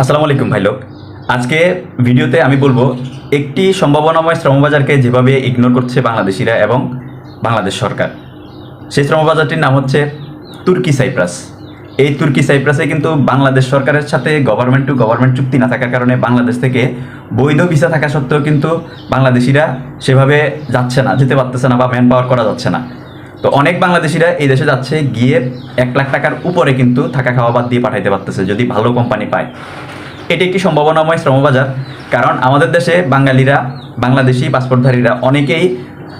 আসসালামু আলাইকুম ভাই লোক। আজকে ভিডিওতে আমি বলব, একটি সম্ভাবনাময় শ্রমবাজারকে যেভাবে ইগনোর করছে বাংলাদেশিরা এবং বাংলাদেশ সরকার। সেই শ্রমবাজারটির নাম হচ্ছে তুর্কি সাইপ্রাস। এই তুর্কি সাইপ্রাসে কিন্তু বাংলাদেশ সরকারের সাথে গভর্নমেন্ট টু গভর্নমেন্ট চুক্তি না থাকার কারণে বাংলাদেশ থেকে বৈধ ভিসা থাকা সত্ত্বেও কিন্তু বাংলাদেশিরা সেভাবে যাচ্ছে না, যেতে পারতেছে না বা ম্যান পাওয়ার করা যাচ্ছে না। তো অনেক বাংলাদেশিরা এই দেশে যাচ্ছে, গিয়ে এক লাখ টাকার উপরে কিন্তু থাকা খাওয়া বাদ দিয়ে পাঠাইতে পারতেছে যদি ভালো কোম্পানি পায়। এটি একটি সম্ভাবনাময় শ্রমবাজার, কারণ আমাদের দেশে বাঙালিরা, বাংলাদেশি পাসপোর্টধারীরা অনেকেই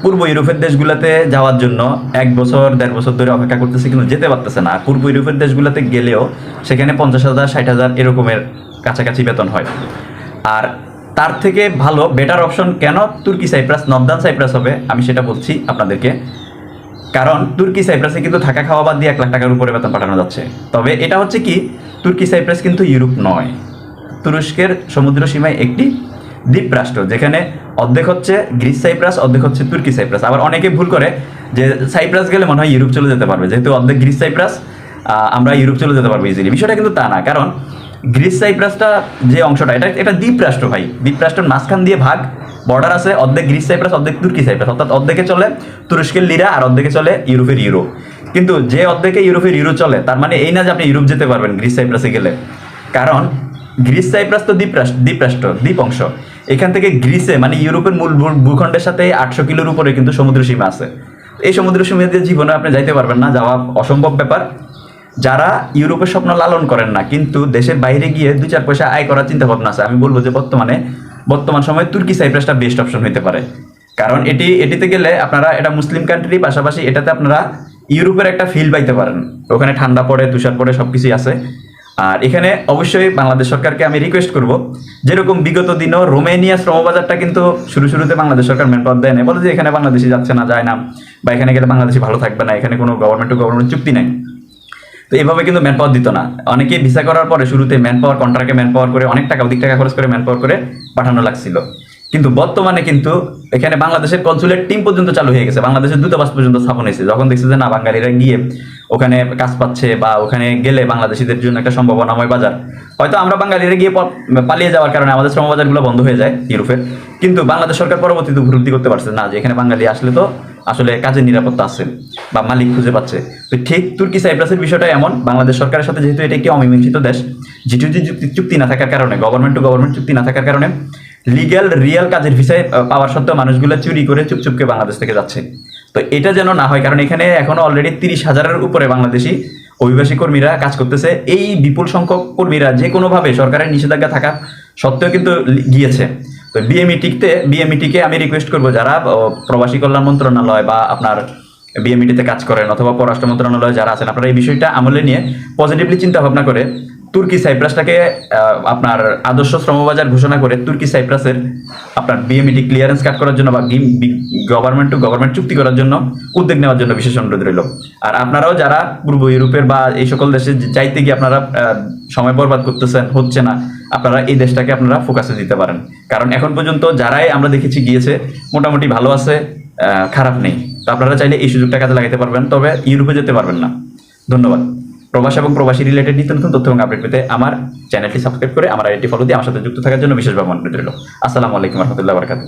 পূর্ব ইউরোপের দেশগুলোতে যাওয়ার জন্য এক বছর, দেড় বছর ধরে অপেক্ষা করতেছে, কিন্তু যেতে পারতেছে না। পূর্ব ইউরোপের দেশগুলোতে গেলেও সেখানে পঞ্চাশ হাজার, ষাট হাজার এরকমের কাছাকাছি বেতন হয়। আর তার থেকে ভালো বেটার অপশন কেন তুর্কি সাইপ্রাস নর্দার্ন সাইপ্রাস হবে, আমি সেটা বলছি আপনাদেরকে। কারণ তুর্কি সাইপ্রাসে কিন্তু থাকা খাওয়া বাদ দিয়ে এক লাখ টাকার উপরে বেতন পাঠানো যাচ্ছে। তবে এটা হচ্ছে কি, তুর্কি সাইপ্রাস কিন্তু ইউরোপ নয়। তুরস্কের সমুদ্র সীমায় একটি দ্বীপ রাষ্ট্র, যেখানে অর্ধেক হচ্ছে গ্রিস সাইপ্রাস, অর্ধেক হচ্ছে তুর্কি সাইপ্রাস। আবার অনেকে ভুল করে যে সাইপ্রাস গেলে মনে হয় ইউরোপ চলে যেতে পারবে। যেহেতু অর্ধেক গ্রিস সাইপ্রাস আমরা ইউরোপ চলে যেতে পারব ইজিলি বিষয়টা কিন্তু তা না। কারণ গ্রিস সাইপ্রাসটা যে অংশটা, এটা এটা দ্বীপ রাষ্ট্র ভাই। দ্বীপ রাষ্ট্রের মাঝখান দিয়ে ভাগ বর্ডার আছে অর্ধেক গ্রিস সাইপ্রাস, অর্ধেক তুর্কি সাইপ্রাস। অর্থাৎ অর্ধেকে চলে তুরস্কের লিরা আর অর্ধেকে চলে ইউরোপের ইউরো। কিন্তু যে অর্ধেকে ইউরোপের ইউরো চলে, তার মানে এই না যে আপনি ইউরোপ যেতে পারবেন গ্রিস সাইপ্রাসে গেলে। কারণ গ্রিস সাইপ্রাস তো দ্বীপ রাষ্ট্র, দ্বীপ অংশ। এখান থেকে গ্রিসে মানে ইউরোপের মূল ভূখণ্ডের সাথে আটশো কিলোর উপরে কিন্তু সমুদ্র সীমা আছে। এই সমুদ্র সীমা দিয়ে জীবনে আপনি যাইতে পারবেন না, যাওয়া অসম্ভব ব্যাপার। যারা ইউরোপের স্বপ্ন লালন করেন না, কিন্তু দেশের বাইরে গিয়ে দু চার পয়সা আয় করার চিন্তা ভাবনা আছে। আমি বলব যে বর্তমানে, বর্তমান সময়ে তুর্কি সাইপ্রাসটা বেস্ট অপশন হতে পারে। কারণ এটি, এটিতে গেলে আপনারা এটা মুসলিম কান্ট্রি পাশাপাশি এটাতে আপনারা ইউরোপের একটা ফিল পাইতে পারেন। ওখানে ঠান্ডা পড়ে, তুষার পড়ে সব কিছুই আছে। আর এখানে অবশ্যই বাংলাদেশ সরকারকে আমি রিকোয়েস্ট করব, যেরকম বিগত দিনও রোমেনিয়া শ্রমবাজারটা কিন্তু শুরু শুরুতে বাংলাদেশ সরকার ম্যান পাওয়ার দেয় না বলে যে এখানে বাংলাদেশি যাচ্ছে না, যায় না। বা এখানে গেলে বাংলাদেশি ভালো থাকবে না, এখানে কোনো গভর্নমেন্ট টু গভর্নমেন্ট চুক্তি নেই। তো এইভাবে কিন্তু ম্যান পাওয়ার দিত না। অনেকে ভিসা করার পরে শুরুতে ম্যান পাওয়ার কন্ট্রাক্টে ম্যান পাওয়ার করে, অনেক টাকা, অধিক টাকা খরচ করে ম্যান পাওয়ার করে পাঠানো লাগছিল। কিন্তু বর্তমানে কিন্তু এখানে বাংলাদেশের কনসুলেট টিম পর্যন্ত চালু হয়ে গেছে। বাংলাদেশের দূতাবাস পর্যন্ত স্থাপন হয়েছে। যখন দেখছে যে না, বাঙালিরা গিয়ে ওখানে কাজ পাচ্ছে বা ওখানে গেলে বাংলাদেশিদের জন্য একটা সম্ভাবনাময় বাজার, হয়তো আমরা বাঙালিরা গিয়ে পালিয়ে যাওয়ার কারণে আমাদের শ্রম শ্রমবাজারগুলো বন্ধ হয়ে যায় ইউরোপের কিন্তু বাংলাদেশ সরকার পরবর্তীতে উপলব্ধি করতে পারছে না যে এখানে বাঙালি আসলে তো আসলে কাজের নিরাপত্তা আছে বা মালিক খুঁজে পাচ্ছে। তো ঠিক তুর্কি সাইপ্রাসের বিষয়টা এমন, বাংলাদেশ সরকারের সাথে যেহেতু এটা একটি অমীমাংসিত দেশ জিটুজি চুক্তি না থাকার কারণে গভর্নমেন্ট টু গভর্নমেন্ট চুক্তি না থাকার কারণে লিগ্যাল রিয়েল কাজের ভিসায় পাওয়ার সত্ত্বেও মানুষগুলো চুরি করে চুপচুপকে বাংলাদেশ থেকে যাচ্ছে। তো এটা যেন না হয়, কারণ এখানে এখনও অলরেডি তিরিশ হাজারের উপরে বাংলাদেশি অভিবাসী কর্মীরা কাজ করতেছে। এই বিপুল সংখ্যক কর্মীরা যে কোনোভাবে সরকারের নিষেধাজ্ঞা থাকা সত্ত্বেও কিন্তু গিয়েছে। তো বিএমইটিতে বিএমইটিকে আমি রিকোয়েস্ট করব যারা প্রবাসী কল্যাণ মন্ত্রণালয় বা আপনার বিএমইটিতে কাজ করেন অথবা পররাষ্ট্র মন্ত্রণালয়ে যারা আছেন, আপনারা এই বিষয়টা আমলে নিয়ে পজিটিভলি চিন্তা ভাবনা করে তুর্কি সাইপ্রাসটাকে আপনার আদর্শ শ্রমবাজার ঘোষণা করে তুর্কি সাইপ্রাসের আপনার বিএমইটি ক্লিয়ারেন্স কাট করার জন্য বা গভর্নমেন্ট টু গভর্নমেন্ট চুক্তি করার জন্য উদ্যোগ নেওয়ার জন্য বিশেষ অনুরোধ রইল। আর আপনারাও যারা পূর্ব ইউরোপের বা এই সকল দেশে চাইতে গিয়ে আপনারা সময় বরবাদ করতেছেন, হচ্ছে না, আপনারা এই দেশটাকে আপনারা ফোকাসে দিতে পারেন। কারণ এখন পর্যন্ত যারাই আমরা দেখেছি গিয়েছে, মোটামুটি ভালো আছে খারাপ নেই। তো আপনারা চাইলে এই সুযোগটা কাজে লাগাতে পারবেন, তবে ইউরোপে যেতে পারবেন না। ধন্যবাদ। প্রবাস এবং প্রবাসী রিলেটেড নিত্য নতুন তথ্য এবং আপডেট পেতে আমার চ্যানেলটি সাবস্ক্রাইব করে আমার আইডি ফলো দিয়ে আমার সাথে যুক্ত থাকার জন্য বিশেষভাবে অনুরোধ রইল। আসসালামু আলাইকুম রহমতুল্লাহ বরকাত